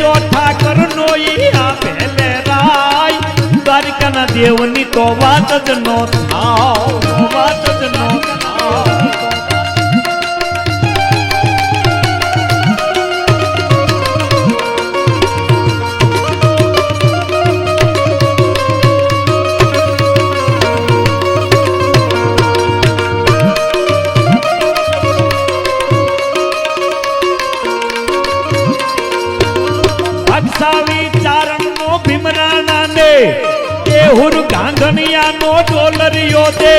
જો ઠાકર નો આપે લે રાય. દ્વારિકાના દેવની તો વાત જ નો થાવ, વાત જ નો થાવ. કેહુર ગાંધણિયા નો ડોલરિયો દે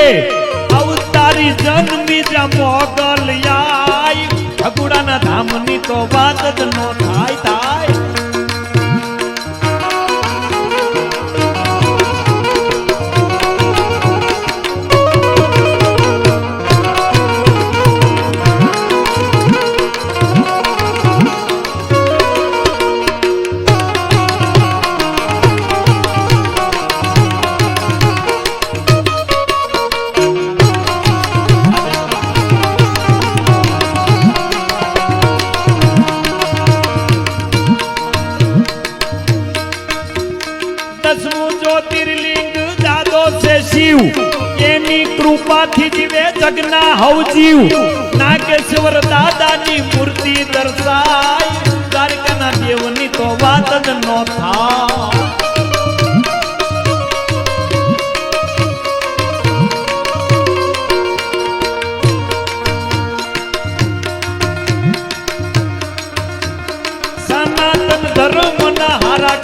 અવતારી જન્મી જા મોગલ આય ભગુડાના ધામની તો વાત જ નો થાય થાય. કૃપાથી જીવે જગના હવજીવ નાગેશ્વર દાદાની મૂર્તિ દર્શાય. દ્વારકાના દેવની તો વાત જ નો થાય. ધર્મના હારા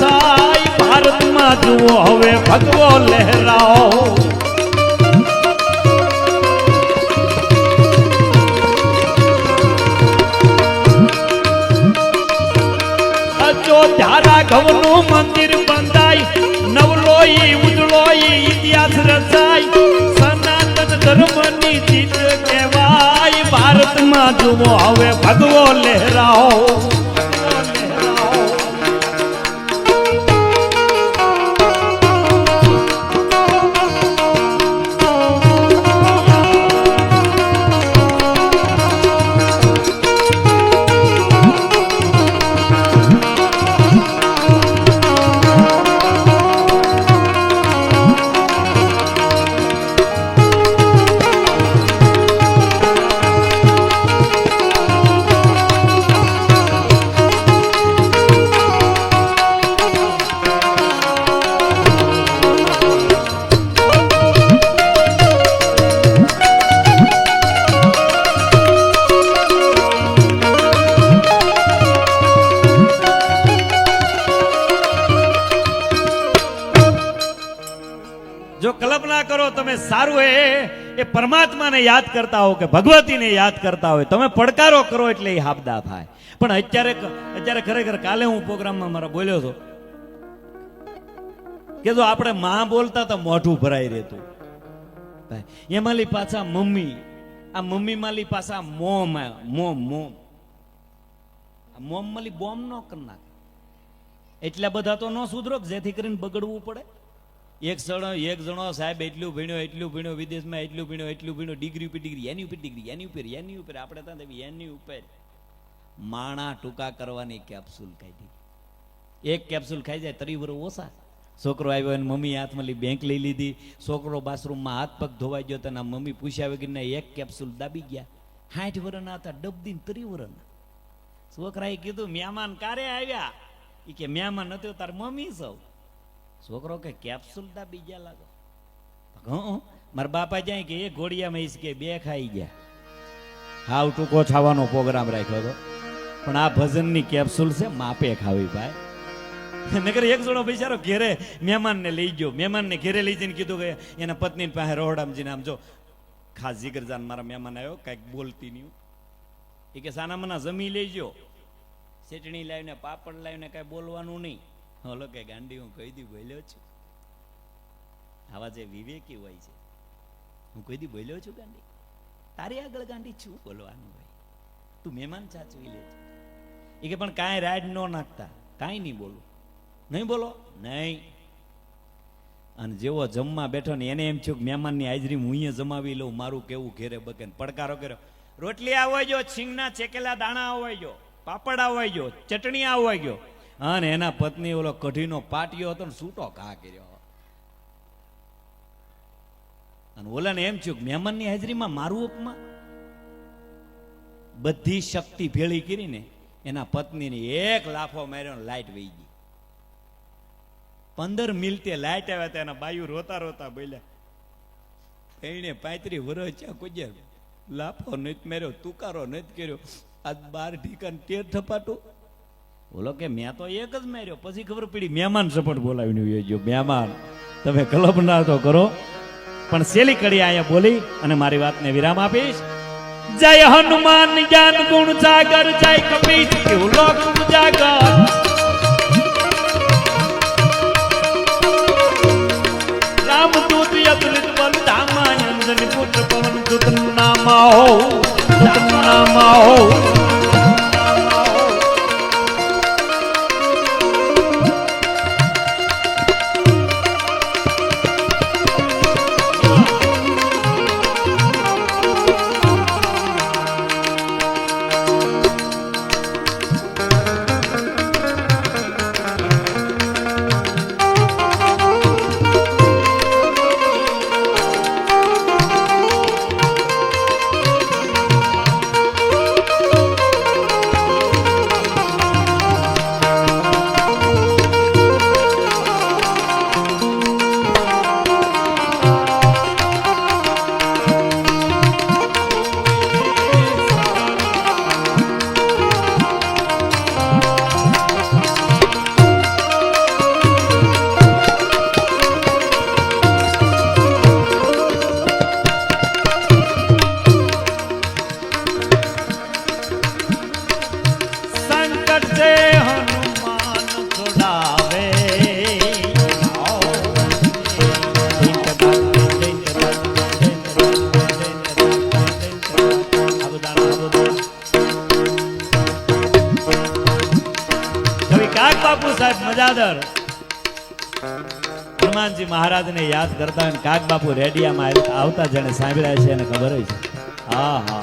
થાય. ભારતમાં જુઓ હવે ભગવો લહેરાઓ રાઘવનું મંદિર બંધાય નવલોઈ ઉજળોઈ ઇતિહાસ રચાય સનાતન ધર્મની જીત કહેવાય ભારતમાં જુઓ હવે ભગવો લહેરાઓ જો કલ્પના કરો તમે સારું એ એ પરમાત્માને યાદ કરતા હો કે ભગવતીને યાદ કરતા હોય. તમે પડકારો કરો એટલે એ હાબદા થાય. પણ અત્યારે અત્યારે ખરેખર કાલે હું પ્રોગ્રામમાં મારા બોલ્યો હતો. કે જો આપણે માં બોલતા તો મોઢું ભરાઈ રહેતું. એમાંલી પાછા મમ્મી, આ મમ્મી માલી પાછા મોમ. મોમ મોમ મોમ માલી બોમ નો કરી નાખે. એટલા બધા તો ન સુધરો જેથી કરીને બગડવું પડે? એક જણો એક જણો સાહેબ એટલું ભણ્યો એટલું ભણ્યો, વિદેશમાં એટલું ભણ્યો એટલું ભણ્યો, ડિગ્રી ઉપર ડિગ્રી, એની ઉપર ડિગ્રી, એની ઉપર એની ઉપર. આપણે ત્યાં એની ઉપર. માણા ટૂંકા કરવાની કેપ્સ્યુલ કાઢી એક કેપ્સ્યુલ ખાઈ જાય તરી વરો ઓછા. છોકરો આવ્યો અને મમ્મી હાથમાં લઈ બેંક લઈ લીધી. છોકરો બાથરૂમમાં હાથ પગ ધોવાઈ ગયો તેના મમ્મી પૂછ્યા વગર એક કેપ્સ્યુલ દાબી ગયા. સાઠ વરના હતા, ડબદીન તરી વરના છોકરાએ કીધું, મહેમાન કારે આવ્યા? એ કે, મહેમાન નથી તાર મમ્મી સૌ. છોકરો કે કેપ્સુલ તા બીજા લાગો. હં મારા બાપા જાય કે એ ઘોડિયા મહીશ કે બે ખાઈ ગયા. હાવ ટૂંકો છાવાનો પ્રોગ્રામ રાખ્યો હતો. પણ આ ભજનની કેપ્સ્યુલ છે, માપે ખાવી ભાઈ. નગર એક જણો બિચારો ઘેરે મહેમાનને લઈ ગયો. મહેમાનને ઘેરે લઈ જઈને કીધું કે એના પત્ની પાસે રોહડામાં જઈને આમ જો, ખાસ જીગરજાન મારા મહેમાન આવ્યો, કાંઈક બોલતી નહીં એ કે સાના મના જમી લેજો. ચટણી લાવીને, પાપડ લાવીને કાંઈ બોલવાનું નહીં. હલો કે ગાંડી, હું કહી દી બોલ્યો છું. આવા જે વિવેકી હોય છે. હું કોઈ દી બોલ્યો છું ગાંડી? તારી આગળ ગાંડી છું બોલવાનું ભાઈ તું મહેમાન સાચવી લે એ કે પણ કાંઈ રાડ ન નાખતા. કાંઈ નહીં બોલું. નહીં બોલો? નહીં. અને જેવો જમવા બેઠો ને એને એમ થયું કે મહેમાનની હાજરી હું અહીંયા જમાવી લઉં, મારું કેવું ઘેરે બકે પડકારો કર્યો. રોટલી આવવાજો છીંગના ચેકેલા દાણા આવવાજો પાપડ આવવા ગયો, ચટણી આવવા ગયો. અને એના પત્ની ઓલો કઢીનો પાટિયો હતો ને સૂટો ઘા કર્યો. અને ઓલાને એમ થયું કે મહેમાનની હાજરીમાં મારું અપમાન? બધી શક્તિ ભેળી કરીને એના પત્નીને એક લાફો માર્યો લાઈટ વહી ગઈ. પંદર મિનિટે લાઈટ આવ્યા હતા એના બાયુ રોતા રોતા બોલ્યા એને પાંત્રી વર્ષ છે લાફો નથી માર્યો, તુકારો નથી કર્યો. આજ બાર ઠીકાન તેર થપાટું. બોલો કે મેં તો એક જ માર્યો. પછી ખબર પડી, મહેમાન સપોર્ટ બોલાવીને ગયો. મહેમાન, તમે કલ્પના તો કરો. પણ સેલી કડી અહીંયા બોલી અને મારી વાતને વિરામ આપીશ. જય હનુમાન જ્ઞાન ગુણ સાગર, જય કપી કેવું લોક ઉજાગર પુત્ર પવન દૂત નામાઓ સંકટ મજાદર. હનુમાનજી મહારાજને યાદ કરતા અને કાક બાપુ રેડિયામાં આવતા જેને સાંભળ્યા છે એને ખબર છે. હા હા.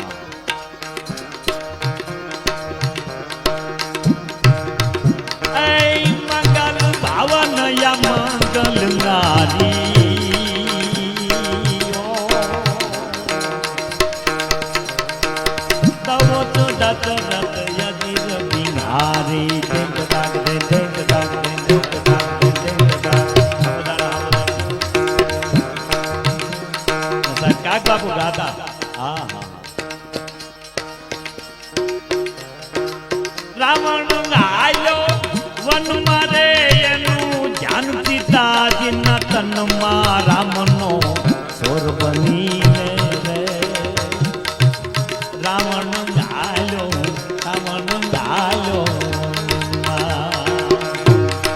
મંગલ નારી. તનમાં રામનો સોર બનીને રે. રાવણ ગાયો રાવણ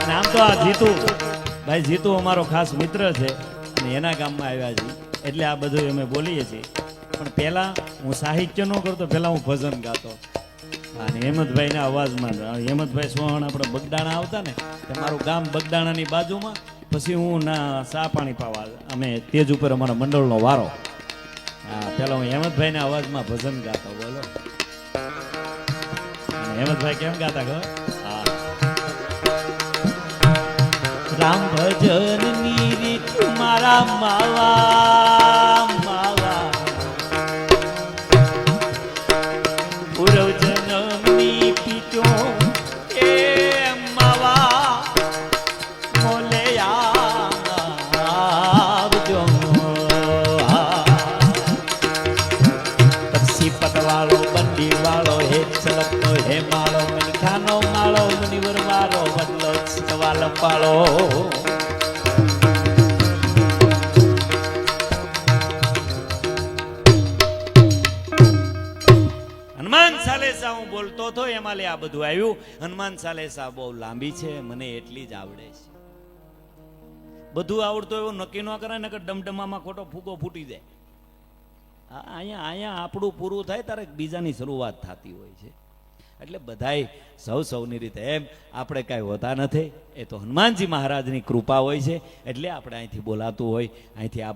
નામ તો આ જીતુ. ભાઈ, જીતુ અમારો ખાસ મિત્ર છે અને એના ગામમાં આવ્યા છે. એટલે આ બધું અમે બોલીએ છીએ. પણ પહેલા હું સાહિત્ય નો કરતો, પહેલા હું ભજન ગાતો. અને હેમંતભાઈના અવાજમાં, હેમંતભાઈ સોહણ આપણે બગદાણા આવતા ને તમારું મારું ગામ બગદાણાની બાજુમાં પછી હું ના ચા પાણી પાવા અમે તેજ ઉપર અમારા મંડળનો વારો. હા, પેલા હું હેમંતભાઈના અવાજમાં ભજન ગાતો, બોલો. હેમંતભાઈ કેમ ગાતા ખબર? રામ ભજનની રીત મારા માવા માળો મુનિવર મારો બદલો સવાલ પાળો. હનુમાન સાલેસા હું બોલતો હતો, એમાં લે આ બધું આવ્યું. હનુમાન સાલેસા બહુ લાંબી છે, મને એટલી જ આવડે છે. બધું આવડતું એવું નક્કી ન કરાય, નકર ડમડમામાં ખોટો ફૂગો ફૂટી જાય. અહીંયા અહીંયા આપણું પૂરું થાય, ત્યારે બીજાની શરૂઆત થતી હોય છે. એટલે બધાય સૌ સૌની રીતે એમ, આપણે કાંઈ હોતા નથી. એ તો હનુમાનજી મહારાજની કૃપા હોય છે, એટલે આપણે અહીંથી બોલાતું હોય, અહીંથી આ